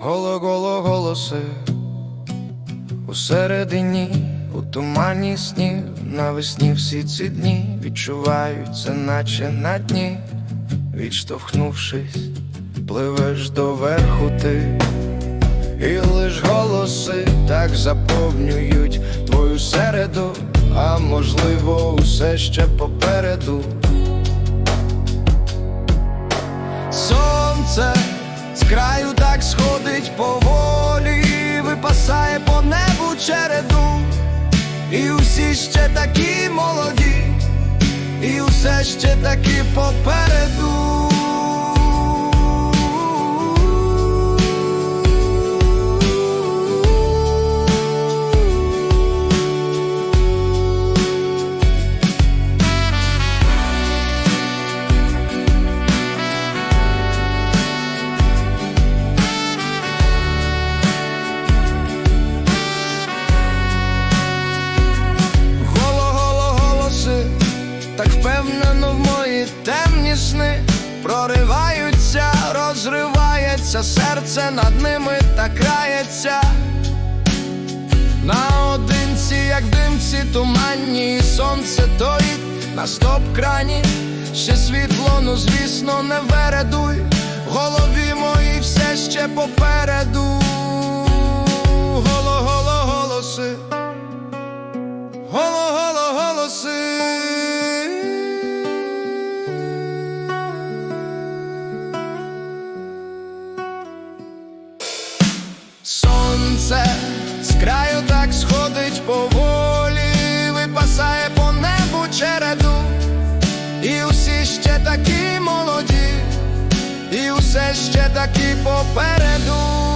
голоси у середині, у тумані снів, навесні всі ці дні відчуваються, наче на дні, відштовхнувшись, пливеш доверху ти, і лиш голоси так заповнюють твою середу, а можливо, усе ще попереду. Сонце з краю так сходить поволі, випасає по небу череду, і усі ще такі молоді, і усе ще такі попереду. Прориваються, розривається серце над ними так крається. Наодинці, як димці, туманні, і сонце тоїть на стоп-крані, ще світло, ну звісно, не вередуй, в голові моїй все ще попереду. Голо-голо голоси. Голо, голо, голоси. Сонце з краю так сходить поволі, випасає по небу череду, і усі ще такі молоді, і усе ще такі попереду.